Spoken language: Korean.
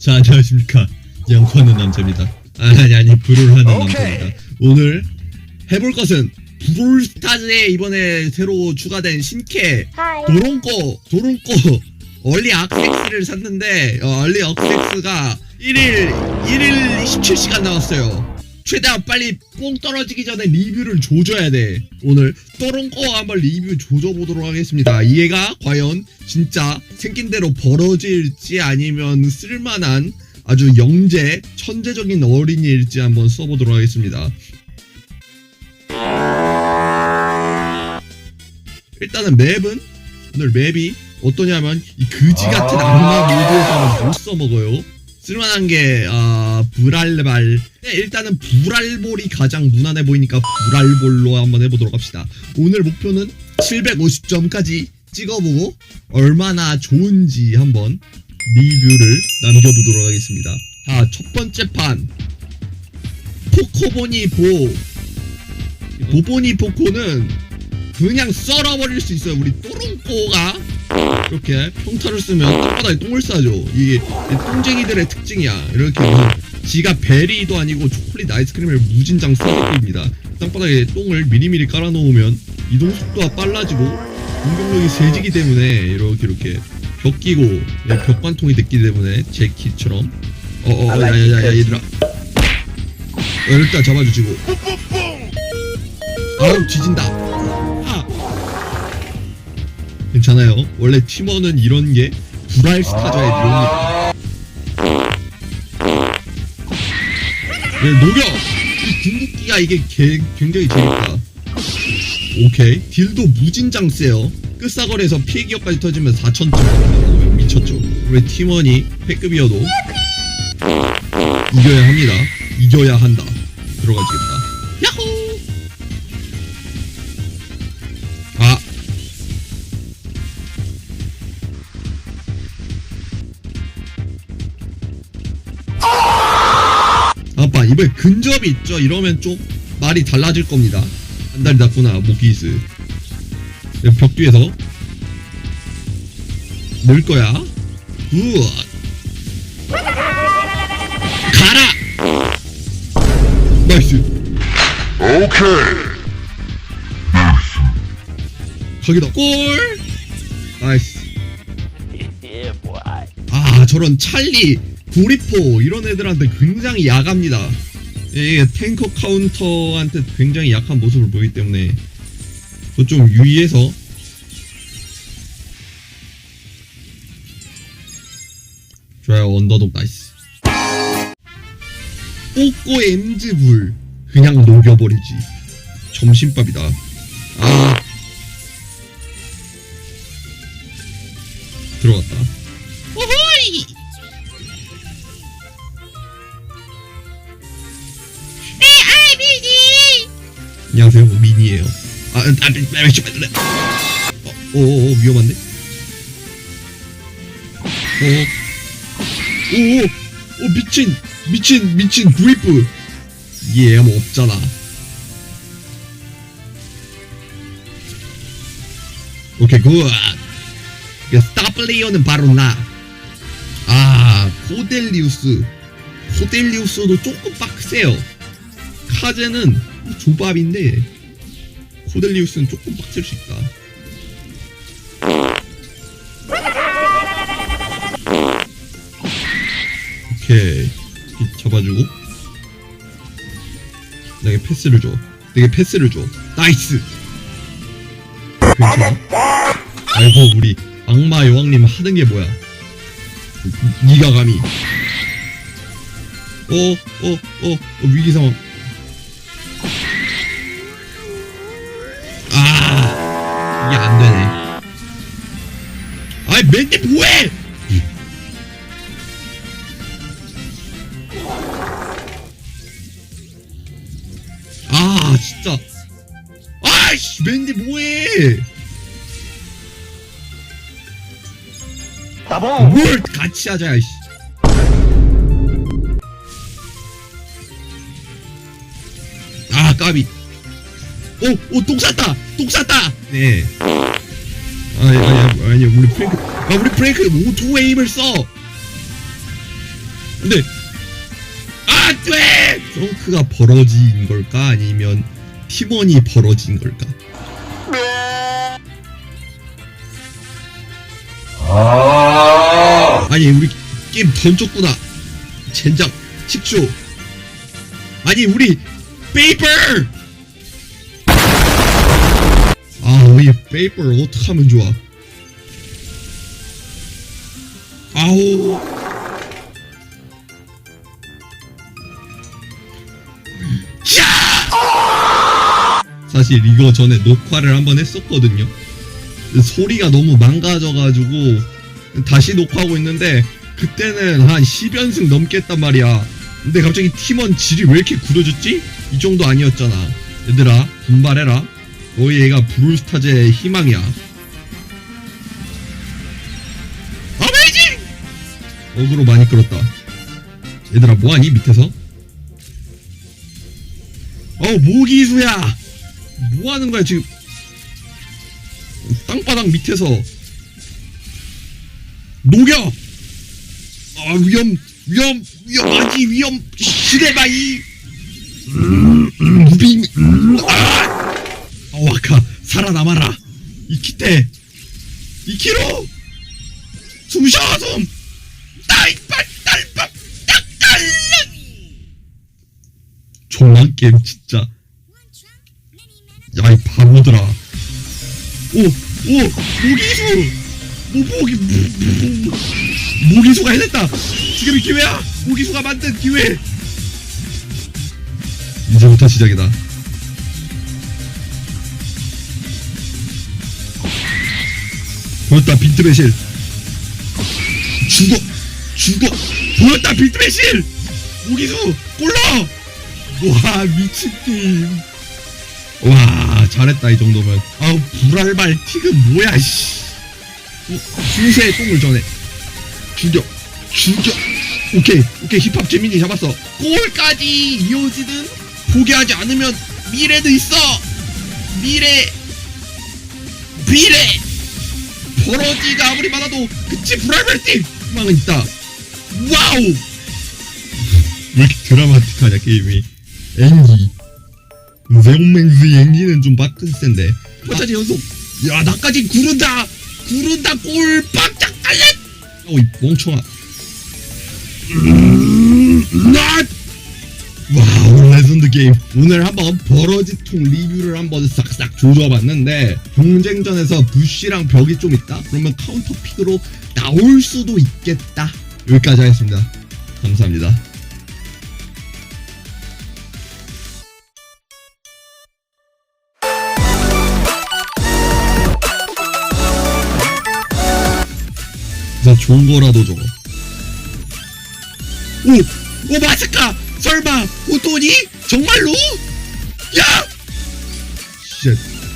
자, 안녕하십니까. 양파하는 남자입니다. 아니, 아니, 불을 하는 오케이. 남자입니다. 오늘 해볼 것은 브롤스타즈에 이번에 새로 추가된 신캐 하이. 도롱꼬, 도롱꼬 얼리 악섹스를 샀는데, 어, 얼리 악섹스가 1일, 1일 27시간 나왔어요. 최대한 빨리 뽕 떨어지기 전에 리뷰를 조져야 돼. 오늘 또롱꼬 한번 리뷰 조져보도록 하겠습니다. 얘가 과연 진짜 생긴 대로 벌어질지 아니면 쓸만한 아주 영재, 천재적인 어린이일지 한번 써보도록 하겠습니다. 일단은 맵은 오늘 맵이 어떠냐면 이 그지 같은 악마 모드에서는 못 써먹어요. 쓸만한 게 아, 불알발. 네, 일단은 불알볼이 가장 무난해 보이니까 불알볼로 한번 해보도록 합시다. 오늘 목표는 750점까지 찍어보고 얼마나 좋은지 한번 리뷰를 남겨보도록 하겠습니다. 자, 첫 번째 판 포코보니 보. 보보니 포코는 그냥 썰어버릴 수 있어요. 우리 또롱꼬가 이렇게 평타를 쓰면 땅바닥에 똥을 싸죠. 이게 이 똥쟁이들의 특징이야. 이렇게 지가 베리도 아니고 초콜릿 아이스크림을 무진장 썰어버립니다. 땅바닥에 똥을 미리미리 깔아놓으면 이동 속도가 빨라지고 공격력이 세지기 때문에 이렇게 이렇게 벽 끼고 예, 벽관통이 됐기 때문에 제 키처럼 어어 야야야 얘들아 어, 일단 잡아주시고 아우 뒤진다 아 괜찮아요. 원래 팀원은 이런 게 불알 스타저의 묘입니다. 네, 녹여! 이 궁극기가 이게 개- 굉장히 재밌다. 오케이. 딜도 무진장 세요. 끝사거리에서 피해 기업까지 터지면 4천점. 미쳤죠. 우리 팀원이 패급이어도 이겨야 합니다. 이겨야 한다. 들어가지겠다. 야호! 이번에 근접이 있죠? 이러면 좀 말이 달라질 겁니다. 한 달이 났구나 모기스 벽 뒤에서 넣을 거야. 굿. 가라! 나이스. 오케이. 거기다. 골! 나이스. 아 저런 찰리 구리포 이런 애들한테 굉장히 약합니다 이게 탱커 카운터한테 굉장히 약한 모습을 보이기 때문에 좀 유의해서. 좋아요 언더독 나이스. 꼬꼬 엠즈불 그냥 녹여버리지. 점심밥이다. 아. 들어갔다 안녕하세요 미니예요 아, 아, 아, 아, 아, 아, 어, 어, 어, 위험한데? 어, 오, 오, 오, 미친, 미친, 미친 그리프. 얘가 뭐 없잖아. 오케이, 굿. 야, 스타 플레이어는 바로 나. 아, 코델리우스. 코델리우스도 조금 빡세요. 카제는 조밥인데 코델리우스는 조금 빡셀 수 있다. 오케이 이 잡아주고 내게 패스를 줘. 내게 패스를 줘. 나이스. 괜찮아? 아이고 우리 악마 여왕님 하는 게 뭐야? 니가 감히? 어, 어, 어, 어 위기 상황. 맨날 뭐해? 아 진짜. 아이씨 맨날 뭐해? 따봉. 뭘 같이 하자 이씨. 아 까비. 오, 오, 똥 쌌다! 똥 쌌다! 네. 아니, 아니, 아니, 우리 프랭크, 아, 우리 프랭크 오토 에임을 써! 근데 안 돼! 트렁크가 벌어진 걸까? 아니면 팀원이 벌어진 걸까? 아니 우리 게임 던졌구나 젠장 식초 아니 우리 페이퍼 아 우리 페이퍼를 어떡하면 좋아. 아우 야! 사실 이거 전에 녹화를 한번 했었거든요. 소리가 너무 망가져가지고 다시 녹화하고 있는데 그때는 한 10연승 넘게 했단 말이야. 근데 갑자기 팀원 질이 왜 이렇게 굳어졌지? 이 정도 아니었잖아. 얘들아 분발해라 너희 애가 브룰스타즈의 희망이야. 어메이징! 어그로 많이 끌었다. 얘들아 뭐하니 밑에서? 어 모기수야! 뭐하는 거야 지금? 땅바닥 밑에서. 녹여! 아 위험 위험 위험하지 위험. 시대바이. 무빙. 음, 아 살아남아라 이키테 이키로 숨 쉬어 숨 딸빨 딸빨 딱딸 종만 게임 진짜 야이 바보들아 오, 오, 모기수! 모, 모기, 모기수가 해냈다! 지금이 기회야! 모기수가 만든 기회! 이제부터 시작이다. 보였다, 빈트 매실! 죽어! 죽어! 보였다, 빈트 매실! 모기수! 골라! 와, 미친팀! 와 잘했다 이 정도면 아우 불알발 틱은 뭐야 씨 주세의 똥을 전해 죽여 죽여 오케이 오케이 힙합 재민이 잡았어 골까지 이어지는 포기하지 않으면 미래도 있어 미래 미래 벌어지가 아무리 많아도 그치 불알발 틱 희망은 있다 와우 왜 이렇게 드라마틱하냐 게임이 엔기 제온맨스 엔진은 좀 빡센데 포차지 연속 야 나까지 구른다 구른다 골 빡짝 달렛 어이 멍청아 음, 낫! 와 오늘 레전드 게임 오늘 한번 버러지통 리뷰를 한번 싹싹 조져봤는데 경쟁전에서 부시랑 벽이 좀 있다 그러면 카운터 픽으로 나올 수도 있겠다 여기까지 하겠습니다 감사합니다 나 좋은 거라도 적어. 오! 오 마스카! 설마 호돈이? 정말로? 야! 쉣